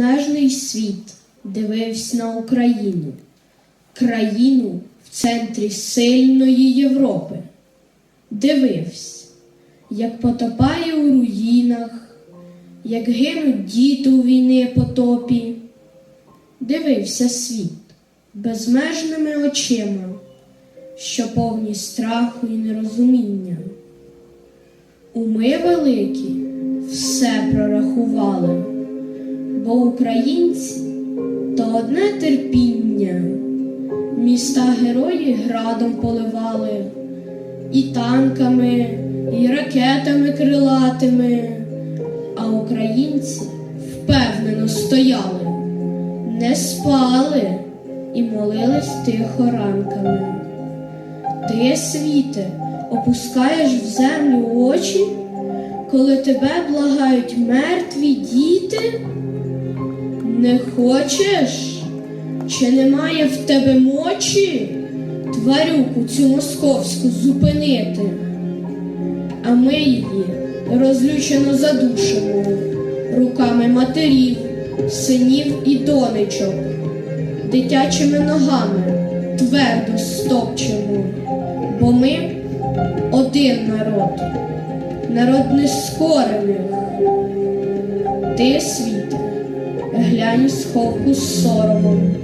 безмежний світ дивився на Україну, країну в центрі сильної Європи. Дивився, як потопає у руїнах, як гинуть діти у війни потопі. Дивився світ безмежними очима, що повні страху і нерозуміння. Уми великі все прорахували, бо українці то одне терпіння, міста герої градом поливали, і танками, і ракетами крилатими, а українці впевнено стояли, не спали і молились тихо ранками. Ти, світе, опускаєш в землю очі, коли тебе благають мертві діти? Не хочеш? Чи немає в тебе мочі тварюку цю московську зупинити? А ми її розлючено задушимо руками матерів, синів і донечок, дитячими ногами твердо стопчемо, бо ми один народ, народ нескорених. Ти, світе, глянь сховку з соромом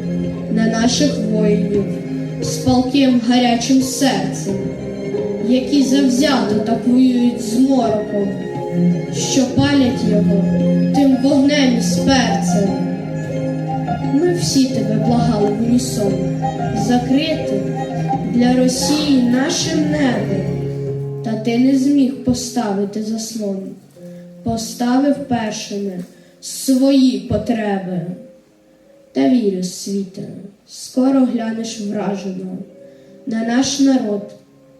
на наших воїнів з палким гарячим серцем, які завзято так воюють з мороком, що палять його тим вогнем із перцем. Ми всі тебе благали в унісон закрити для Росії наше небо, та ти не зміг поставити заслон, поставив першими свої потреби. Та вірю, світе, скоро глянеш вражено на наш народ,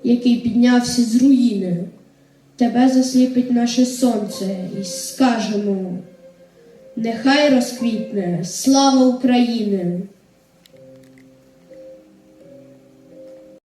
який піднявся з руїни. Тебе засліпить наше сонце, і скажемо. Нехай розквітне слава України!